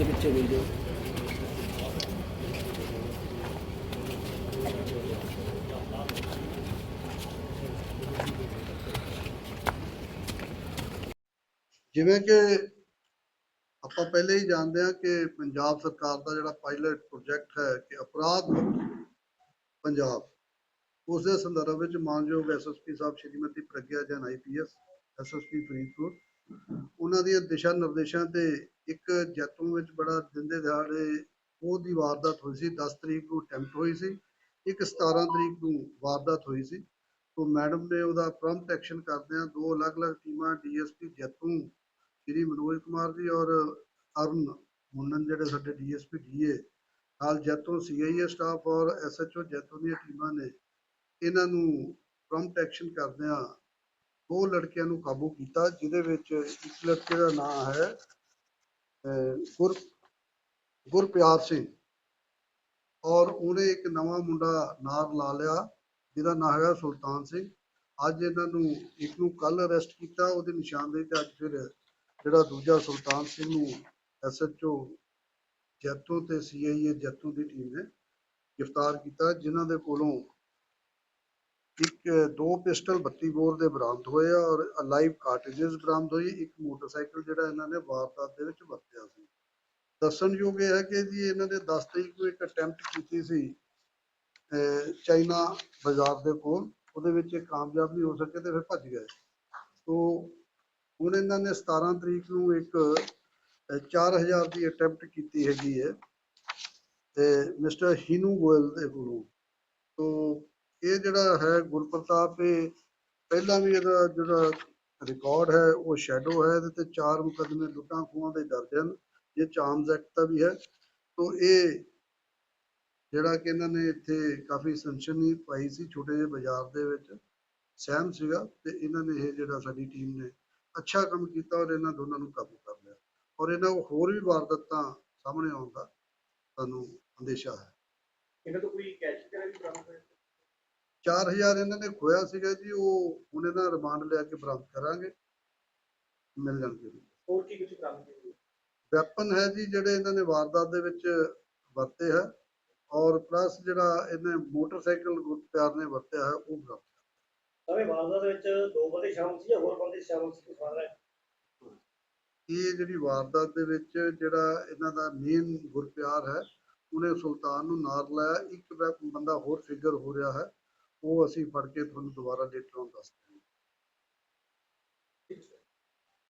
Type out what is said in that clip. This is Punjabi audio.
ਚਲੇ ਜਾਓ। ਜਿਵੇਂ ਕਿ ਆਪਾਂ ਪਹਿਲੇ ਹੀ ਜਾਣਦੇ ਹਾਂ ਕਿ ਪੰਜਾਬ ਸਰਕਾਰ ਦਾ ਜਿਹੜਾ ਪਾਇਲਟ ਪ੍ਰੋਜੈਕਟ ਹੈ ਕਿ ਅਪਰਾਧ ਮੁਕਤ ਪੰਜਾਬ ਉਸ ਦੇ ਸੰਦਰਭ ਵਿੱਚ ਮਾਨਯੋਗ ਐਸਐਸਪੀ ਸਾਹਿਬ ਸ਼੍ਰੀਮਤੀ ਪ੍ਰਗਿਆ ਜੈਨ ਆਈਪੀਐਸ ਐਸਐਸਪੀ ਫਰੀਦਕੋਟ, ਉਹਨਾਂ ਦੀਆਂ ਦਿਸ਼ਾ ਨਿਰਦੇਸ਼ਾਂ ਤੇ ਇੱਕ ਜੈਤੂਨ ਵਿੱਚ ਬੜਾ ਦਿੰਦੇ ਦਿਹਾੜੇ ਉਹਦੀ ਵਾਰਦਾਤ ਹੋਈ ਸੀ 10 ਤਰੀਕ ਨੂੰ ਅਟੈਂਪਟ ਹੋਈ ਸੀ, ਇੱਕ 17 ਤਰੀਕ ਨੂੰ ਵਾਰਦਾਤ ਹੋਈ ਸੀ। ਤੋਂ ਮੈਡਮ ਨੇ ਉਹਦਾ ਪ੍ਰੰਪਟ ਐਕਸ਼ਨ ਕਰਦਿਆਂ ਦੋ ਅਲੱਗ-ਅਲੱਗ ਟੀਮਾਂ, ਡੀਐਸਪੀ ਜੈਤੂਨ, ਸ਼੍ਰੀ ਮਨੋਜ ਕੁਮਾਰ ਜੀ ਔਰ ਅਰੁਣ ਮੁੰਨਨ, ਜਿਹੜੇ ਸਾਡੇ ਡੀਐਸਪੀ, ਡੀਏ, ਨਾਲ ਜੈਤੋ ਸੀਆਈਏ ਸਟਾਫ ਔਰ ਐਸਐਚਓ ਜੈਤੋ ਦੀਆਂ ਟੀਮਾਂ ਨੇ ਇਹਨਾਂ ਨੂੰ ਪ੍ਰੰਪਟ ਐਕਸ਼ਨ ਕਰਦਿਆਂ ਦੋ ਲੜਕਿਆਂ ਨੂੰ ਕਾਬੂ ਕੀਤਾ, ਜਿਹਦੇ ਵਿੱਚ ਇੱਕ ਲੜਕੇ ਦਾ ਨਾਮ ਹੈ ਗੁਰ ਗੁਰਪਿਆਰ ਸਿੰਘ ਔਰ ਉਹਨੇ ਇੱਕ ਨਵਾਂ ਮੁੰਡਾ ਨਾਲ ਲਾ ਲਿਆ, ਜਿਹਦਾ ਨਾਮ ਹੈਗਾ ਸੁਲਤਾਨ ਸਿੰਘ। ਅੱਜ ਇਹਨਾਂ ਨੂੰ, ਇੱਕ ਨੂੰ ਕੱਲ ਅਰੈਸਟ ਕੀਤਾ, ਉਹਦੇ ਨਿਸ਼ਾਨਦੇਹੀ ਤੇ ਅੱਜ ਫਿਰ ਜਿਹੜਾ ਦੂਜਾ ਸੁਲਤਾਨ ਸਿੰਘ ਨੂੰ ਐਸਐਚਓ ਜੈਤੋ ਤੇ ਸੀਆਈਏ ਜੈਤੋ ਦੀ ਟੀਮ ਨੇ ਗ੍ਰਿਫਤਾਰ ਕੀਤਾ, ਜਿਨ੍ਹਾਂ ਦੇ ਕੋਲੋਂ ਇੱਕ, ਦੋ ਪਿਸਟਲ 32 ਬੋਰ ਦੇ ਬਰਾਮਦ ਹੋਏ ਆ ਔਰ ਲਾਈਵ ਕਾਰਟ੍ਰਿਜਸ ਬਰਾਮਦ ਹੋਈ ਇੱਕ ਮੋਟਰਸਾਈਕਲ ਜਿਹੜਾ ਇਹਨਾਂ ਨੇ ਵਾਰਦਾਤ ਦੇ ਵਿੱਚ ਵਰਤਿਆ ਸੀ। ਦੱਸਣਯੋਗ ਇਹ ਹੈ ਕਿ ਜੀ ਇਹਨਾਂ ਨੇ 10 ਤਰੀਕ ਨੂੰ ਇੱਕ ਅਟੈਂਪਟ ਕੀਤੀ ਸੀ ਚਾਈਨਾ ਬਾਜ਼ਾਰ ਦੇ ਕੋਲ। ਉਹਦੇ ਵਿੱਚ ਇਹ ਕਾਮਯਾਬ ਨਹੀਂ ਹੋ ਸਕੇ ਤੇ ਫਿਰ ਭੱਜ ਗਏ। ਤੋ ਹੁਣ ਇਹਨਾਂ ਨੇ 17 ਤਰੀਕ ਨੂੰ ਇੱਕ, ਅਹ 4000 ਦੀ ਅਟੈਂਪਟ ਕੀਤੀ ਹੈਗੀ ਹੈ ਤੇ ਮਿਸਟਰ ਹੀਨੂ ਗੋਇਲ ਦੇ ਕੋਲੋਂ। ਤੋ ਇਹ ਜਿਹੜਾ ਹੈ ਗੁਰਪ੍ਰਤਾਪ ਇਹ ਪਹਿਲਾਂ ਵੀ ਇਹਦਾ ਜਿਹੜਾ ਰਿਕਾਰਡ ਹੈ, ਉਹ ਸ਼ੈਡੋ ਹੈ, ਇਹਦੇ ਤੇ ਚਾਰ ਮੁਕੱਦਮੇ ਲੁੱਟਾਂ ਖੋਹਾਂ ਦੇ ਦਰਜ ਹਨ। ਇਹ ਚਾਰਮਸ ਐਕਟ ਦਾ ਵੀ ਹੈ। ਤੋ ਇਹ ਜਿਹੜਾ ਕਿ ਇਹਨਾਂ ਨੇ ਇੱਥੇ ਕਾਫੀ ਸਨਸ਼ਨੀ ਪਾਈ ਸੀ ਛੋਟੇ ਜਿਹੇ ਬਾਜ਼ਾਰ ਦੇ ਵਿੱਚ, ਸਹਿਮ ਸੀਗਾ ਤੇ ਇਹਨਾਂ ਨੇ ਇਹ ਜਿਹੜਾ ਸਾਡੀ ਟੀਮ ਨੇ ਅੱਛਾ ਕੰਮ ਕੀਤਾ ਔਰ ਇਹਨਾਂ ਦੋਨਾਂ ਨੂੰ ਕਾਬੂ ਕਰ ਲਿਆ। ਔਰ ਇਹਨਾਂ ਹੋਰ ਵੀ ਵਾਰਦਾਤਾਂ ਸਾਹਮਣੇ ਆਉਣ ਦਾ ਸਾਨੂੰ ਅੰਦੇਸ਼ਾ ਹੈ। ਇਹਨਾਂ ਤੋਂ ਕੋਈ ਕੈਸ਼ ਵਗੈਰਾ ਵੀ ਬਰਾਮਦ ਹੋਇਆ? 4000 ਇਹਨਾਂ ਨੇ ਖੋਇਆ ਸੀਗਾ ਜੀ ਉਹ ਹੁਣ ਇਹਨਾਂ ਰਿਮਾਂਡ ਲਿਆ ਕੇ ਬਰਾਮਦ ਕਰਾਂਗੇ। ਮਿਲ ਜਾਣਗੇ ਹੋਰ ਕੀ ਕੁਝ ਬਰਾਮਦ ਹੋਇਆ? ਵੈਪਨ ਹੈ ਜੀ ਜਿਹੜੇ ਇਹਨਾਂ ਨੇ ਵਾਰਦਾਤ ਦੇ ਵਿੱਚ ਵਰਤੇ ਹੈ ਔਰ ਪਲੱਸ ਜਿਹੜਾ ਇਹਨੇ ਮੋਟਰਸਾਈਕਲ ਗੁਰਪਿਆਰ ਨੇ ਵਰਤਿਆ ਹੈ ਉਹ ਬਰਾਮਦ ਸਾਰੇ ਵਾਰਦਾਤ ਦੇ ਵਿੱਚ ਦੋ ਬੰਦੇ ਸ਼ਾਮਲ ਸੀ ਜਾਂ ਹੋਰ ਬੰਦੇ ਸ਼ਾਮਲ ਸੀ ਕੋਈ ਹੈ? ਇਹ ਜਿਹੜੀ ਵਾਰਦਾਤ ਦੇ ਵਿੱਚ ਜਿਹੜਾ ਇਹਨਾਂ ਦਾ ਮੇਨ ਗੁਰਪਿਆਰ ਹੈ ਉਹਨੇ ਸੁਲਤਾਨ ਨੂੰ ਨਾਲ ਲਾਇਆ। ਇੱਕ ਵੈ- ਬੰਦਾ ਹੋਰ ਫਿਗਰ ਹੋ ਰਿਹਾ ਹੈ। ਉਹ ਅਸੀਂ ਫੜ ਕੇ ਤੁਹਾਨੂੰ ਦੁਬਾਰਾ ਲੇਟਰ ਔਨ ਦੱਸਦੇ